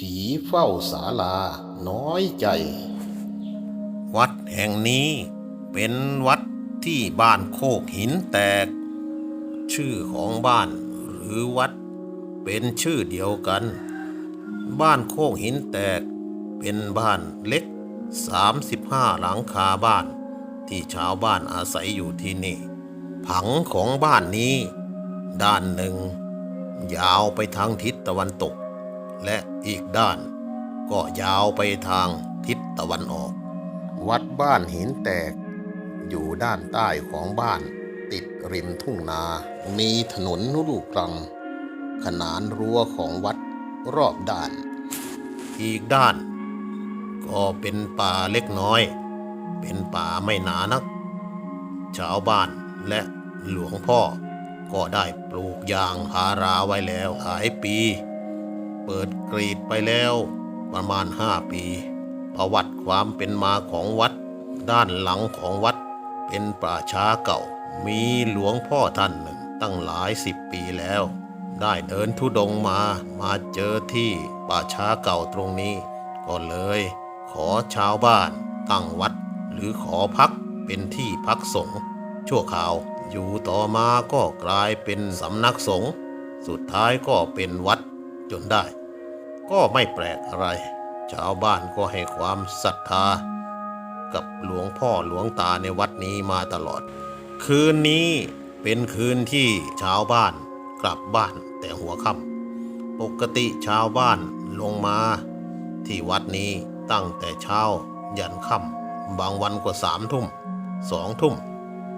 ผีเฝ้าศาลาน้อยใจ วัดแห่งนี้เป็นวัดที่บ้านโคกหินแตก ชื่อของบ้านหรือวัดเป็นชื่อเดียวกัน บ้านโคกหินแตกเป็นบ้านเล็ก 35 หลังคาบ้าน ที่ชาวบ้านอาศัยอยู่ที่นี่ ผังของบ้านนี้ ด้านหนึ่ง ยาวไปทางทิศตะวันตก และอีกด้านก็ยาวไปทางทิศตะวันออก วัดบ้านหินแตก อยู่ด้านใต้ของบ้านติดริมทุ่งนา มีถนนลูกรัง ขนานรั้วของวัดรอบด้าน อีกด้าน ก็เป็นป่าเล็กน้อย เป็นป่าไม่หนานัก ชาวบ้านและหลวงพ่อก็ได้ปลูกยางพาราไว้แล้วหลายปี เปิดกรีดไปแล้ว ประมาณห้าปี ประวัติความเป็นมาของวัด ด้านหลังของวัด เป็นป่าช้าเก่า มีหลวงพ่อท่านหนึ่งตั้งหลายสิบปีแล้ว ได้เดินทุดงมามาเจอที่ป่าช้าเก่าตรงนี้ ก็เลย ขอชาวบ้านตั้งวัด หรือขอพักเป็นที่พักสงฆ์ชั่วคราวอยู่ต่อมาก็กลายเป็นสำนักสงฆ์สุดท้ายก็เป็นวัด จนได้ ก็ไม่แปลกอะไร ชาวบ้านก็ให้ความศรัทธา กับหลวงพ่อหลวงตาในวัดนี้มาตลอด คืนนี้เป็นคืนที่ชาวบ้านกลับบ้านแต่หัวค่ำปกติชาวบ้านลงมา ที่วัดนี้ตั้งแต่เช้ายันค่ำบางวันก็สามทุ่มสองทุ่ม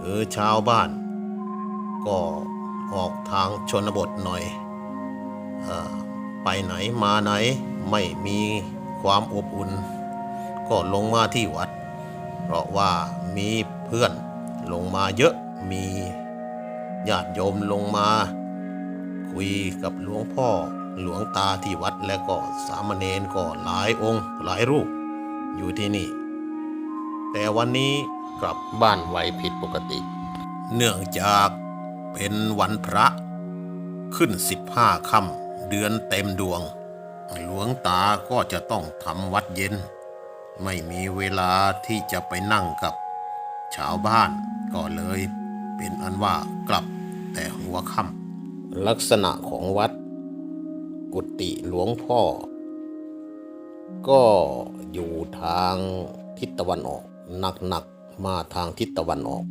คือชาวบ้าน ก็ออกทางชนบทหน่อยอ ไปไหนมาไหนไม่มีความอบอุ่น ก็ลงมาที่วัด เพราะว่ามีเพื่อนลงมาเยอะมีญาติโยมลงมา คุยกับหลวงพ่อหลวงตาที่วัดและก็สามเณรก็หลายองค์หลายรูปอยู่ที่นี่ แต่วันนี้กลับบ้านไวผิดปกติ เนื่องจากเป็นวันพระขึ้นสิบห้าค่ำ เดือนเต็มดวง หลวงตาก็จะต้องทำวัดเย็น ไม่มีเวลาที่จะไปนั่งกับชาวบ้านก็เลย เป็นอันว่ากลับแต่หัวค่ำลักษณะของวัด กุฏิหลวงพ่อ ก็อยู่ทางทิศตะวันออกหนักๆมาทางทิศตะวันออก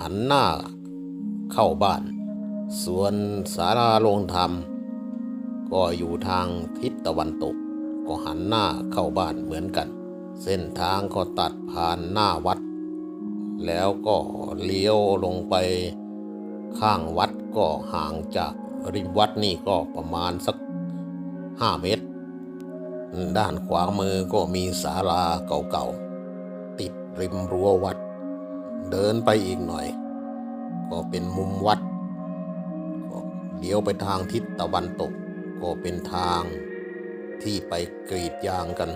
หันหน้าเข้าบ้าน ส่วนศาลาโรงธรรม ก็อยู่ทางทิศตะวันตก ก็หันหน้าเข้าบ้านเหมือนกัน เส้นทางก็ตัดผ่านหน้าวัด แล้วก็เลี้ยวลงไป ข้างวัดก็ห่างจากริมวัดนี่ก็ประมาณสักห้าเมตร ด้านขวามือก็มีศาลาเก่าๆ ติดริมรั้ววัด เดินไปอีกหน่อย ก็เป็นมุมวัดเลี้ยวไปทางทิศตะวันตก ก็เป็นทางที่ไปกรีดยางกัน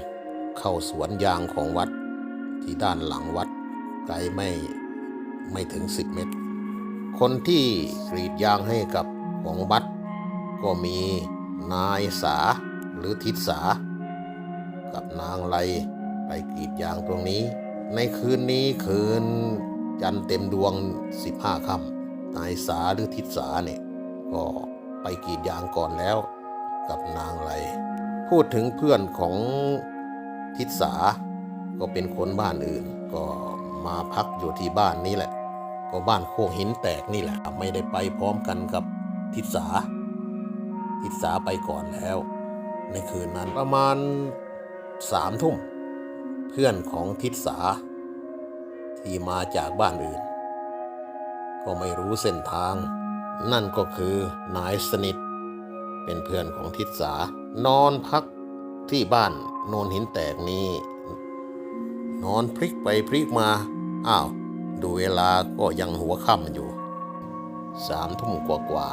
เข้าสวนยางของวัดที่ด้านหลังวัดไกลไม่ไม่ถึงสิบเมตร คนที่กรีดยางให้กับของวัด ก็มีนายสาหรือทิศสา กับนางไลไปกรีดยางตรงนี้ ในคืนนี้คืนจันเต็มดวง 15ค่ำนายสาหรือทิศสาเนี่ยก็ไปกรีดยางก่อนแล้ว กับนางไลพูดถึงเพื่อนของทิศสาก็เป็นคนบ้านอื่น ก็มาพักอยู่ที่บ้านนี้แหละ ก็บ้านโคกหินแตกนี่แหละ ไม่ได้ไปพร้อมกันกับทิศสาทิศสาไปก่อนแล้ว ในคืนนั้นประมาณสามทุ่ม เพื่อนของทิศสาที่มาจากบ้านอื่น ก็ไม่รู้เส้นทาง นั่นก็คือนายสนิท เป็นเพื่อนของทิศสานอนพักที่บ้านโนนหินแตกนี้ นอนพลิกไปพลิกมา อ้าว ดูเวลาก็ยังหัวค่ำอยู่สามทุ่มกว่ากว่า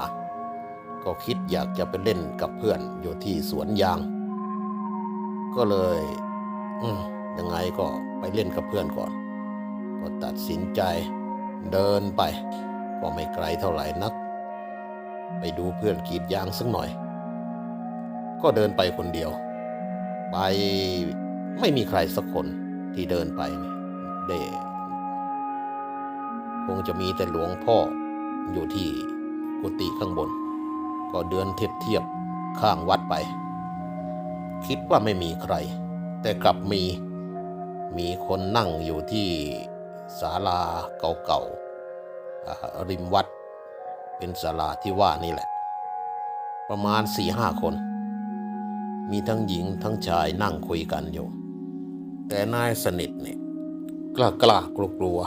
ก็คิดอยากจะไปเล่นกับเพื่อนอยู่ที่สวนยาง ก็เลย อืมยังไงก็ไปเล่นกับเพื่อนก่อน ก็ตัดสินใจเดินไป ก็ไม่ไกลเท่าไหร่นัก ไปดูเพื่อนกรีดยางสักหน่อย ก็เดินไปคนเดียว ไปไม่มีใครสักคนที่เดินไปเนี่ยได้คงจะมีแต่หลวงพ่ออยู่ที่กุฏิข้างบน ก็เดินเทียบเทียบข้างวัดไป คิดว่าไม่มีใคร แต่กลับมีมีคนนั่งอยู่ที่ศาลาเก่าๆริมวัด เป็นศาลาที่ว่านี่แหละ ประมาณสี่ห้าคน มีทั้งหญิงทั้งชายนั่งคุยกันอยู่ แต่นายสนิทเนี่ยกล้ากล้ากลัวกลัว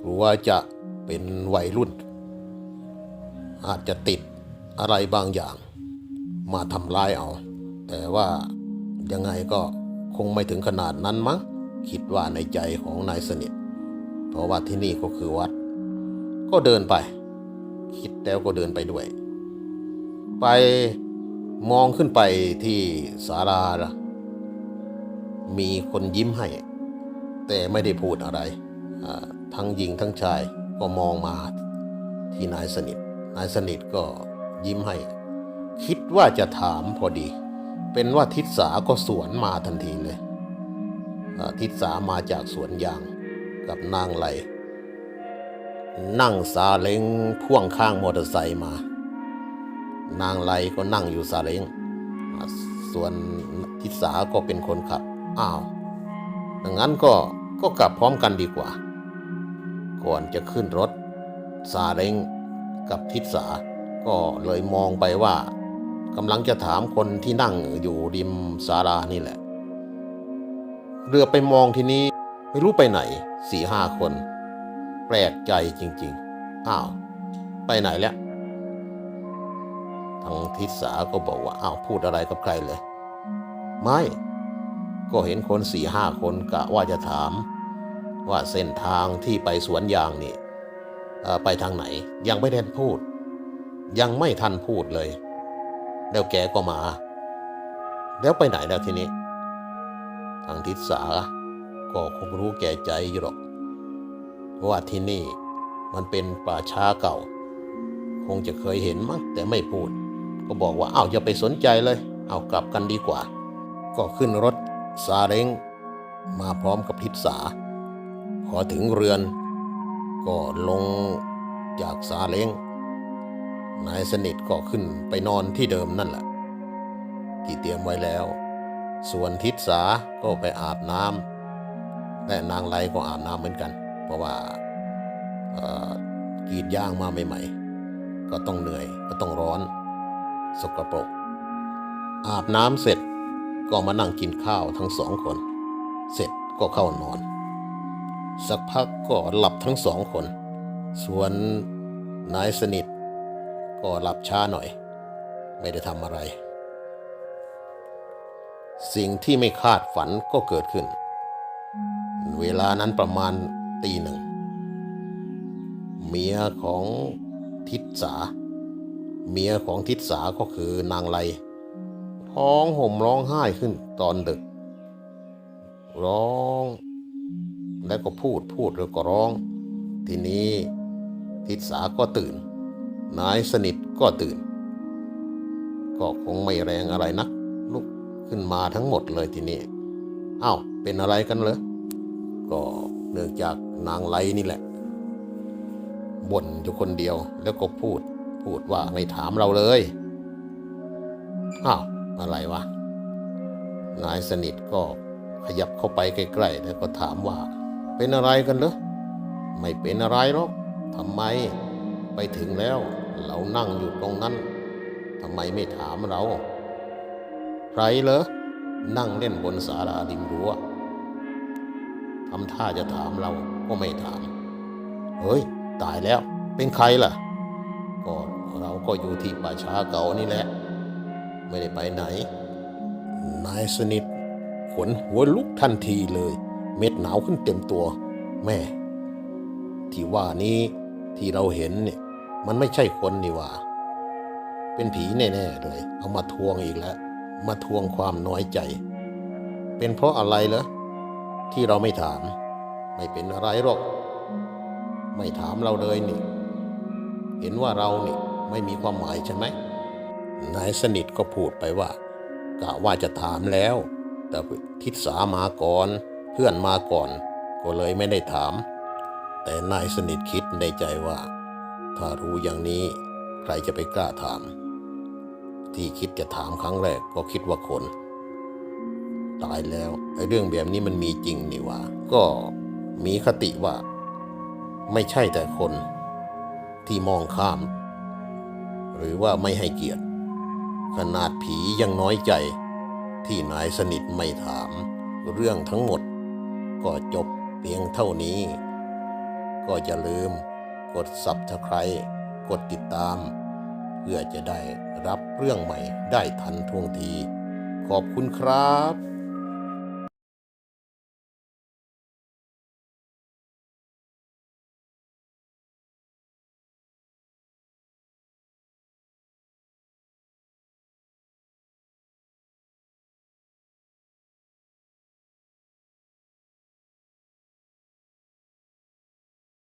กลัวจะเป็นวัยรุ่น อาจจะติดอะไรบางอย่าง มาทำร้ายเอา แต่ว่ายังไงก็คงไม่ถึงขนาดนั้นมั้งคิดว่าในใจของนายสนิท เพราะว่าที่นี่ก็คือวัด ก็เดินไป คิดแล้วก็เดินไปด้วย ไปมองขึ้นไปที่ศาลามีคนยิ้มให้ แต่ไม่ได้พูดอะไร ทั้งหญิงทั้งชายก็มองมาที่นายสนิท นายสนิทก็ยิ้มให้ คิดว่าจะถามพอดี เป็นว่าทิศสาก็สวนมาทันทีเลย ทิศสามาจากสวนยางกับนางไหล นั่งซาเล้งพ่วงข้างมอเตอร์ไซค์มา นางไลก็นั่งอยู่ซาเล้ง ส่วนทิศาก็เป็นคนขับ อ้าวดังนั้นก็ก็กลับพร้อมกันดีกว่า ก่อนจะขึ้นรถซาเล้งกับทิศาก็เลยมองไปว่ากำลังจะถามคนที่นั่งอยู่ริมศาลานี่แหละ เรือไปมองทีนี้ไม่รู้ไปไหนสี่ห้าคน แปลกใจจริงๆ อ้าว ไปไหนแล้วทางทิศาก็บอกว่า อ้าว พูดอะไรกับใครเลย ไม่ ก็เห็นคนสี่ห้าคนกะว่าจะถาม ว่าเส้นทางที่ไปสวนยางนี่ไปทางไหน ยังไม่ได้พูด ยังไม่ทันพูดเลย แล้วแกก็มา แล้วไปไหนแล้วทีนี้ ทางทิศาก็คงรู้แก่ใจอยู่หรอก ว่าที่นี่มันเป็นป่าช้าเก่า คงจะเคยเห็นมั้งแต่ไม่พูด ก็บอกว่าอ้าวอย่าไปสนใจเลย เอากลับกันดีกว่า ก็ขึ้นรถซาเล้ง มาพร้อมกับพิษสาพอถึงเรือน ก็ลงจากซาเล้งนายสนิทก็ขึ้นไปนอนที่เดิมนั่นแหละ ที่เตรียมไว้แล้ว ส่วนทิศสาก็ไปอาบน้ำและนางไลก็อาบน้ำเหมือนกัน เพราะว่ากรีดย่างมาใหม่ๆ ก็ต้องเหนื่อยก็ต้องร้อน สกปรก อาบน้ำเสร็จก็มานั่งกินข้าวทั้งสองคน เสร็จก็เข้านอน สักพักก็หลับทั้งสองคน ส่วนนายสนิท ก็หลับช้าหน่อย ไม่ได้ทำอะไร สิ่งที่ไม่คาดฝันก็เกิดขึ้น เวลานั้นประมาณ ตีหนึ่ง เมียของทิศสา เมียของทิศสาก็คือนางไลร้องห่มร้องไห้ขึ้นตอนดึก ร้องแล้วก็พูดพูดแล้วก็ร้อง ทีนี้ทิศสาก็ตื่น นายสนิทก็ตื่น ก็คงไม่แรงอะไรนัก ลุกขึ้นมาทั้งหมดเลยทีนี้อ้าวเป็นอะไรกันเหรอก็เนื่องจาก นางไลนี่แหละบ่นอยู่คนเดียวแล้วก็พูดพูดว่าไม่ถามเราเลยอ้าวอะไรวะ นายสนิทก็ขยับเข้าไปใกล้ๆแล้วก็ถามว่า เป็นอะไรกันเหรอไม่เป็นอะไรหรอกทำไมไปถึงแล้ว เรานั่งอยู่ตรงนั้นทำไมไม่ถามเรา ใครเหรอนั่งเล่นบนศาลาริมรั้ว ทำท่าจะถามเราก็ไม่ถาม เฮ้ย ตายแล้ว เป็นใครล่ะ ก็เราก็อยู่ที่ป่าช้าเก่านี่แหละ ไม่ได้ไปไหน นายสนิทขนหัวลุกทันทีเลย เม็ดหนาวขึ้นเต็มตัว แม่ ที่ว่านี้ที่เราเห็นเนี่ย มันไม่ใช่คนนี่ว่า เป็นผีแน่ๆเลย เอามาทวงอีกแล้ว มาทวงความน้อยใจ เป็นเพราะอะไรเหรอ ที่เราไม่ถาม ไม่เป็นอะไรหรอก ไม่ถามเราเลยนี่ เห็นว่าเรานี่ไม่มีความหมายใช่ไหมนายสนิทก็พูดไปว่ากะว่าจะถามแล้ว แต่ทิศสามาก่อน เพื่อนมาก่อน ก็เลยไม่ได้ถาม แต่นายสนิทคิดในใจว่า ถ้ารู้อย่างนี้ใครจะไปกล้าถาม ที่คิดจะถามครั้งแรกก็คิดว่าคน ตายแล้วไอ้เรื่องแบบนี้มันมีจริงนี่ว่าก็มีคติว่า ไม่ใช่แต่คนที่มองข้าม หรือว่าไม่ให้เกียรติ ขนาดผียังน้อยใจ ที่นายสนิทไม่ถาม เรื่องทั้งหมด ก็จบเพียงเท่านี้ ก็อย่าลืมกด Subscribe กดติดตาม เพื่อจะได้รับเรื่องใหม่ได้ทันท่วงที ขอบคุณครับ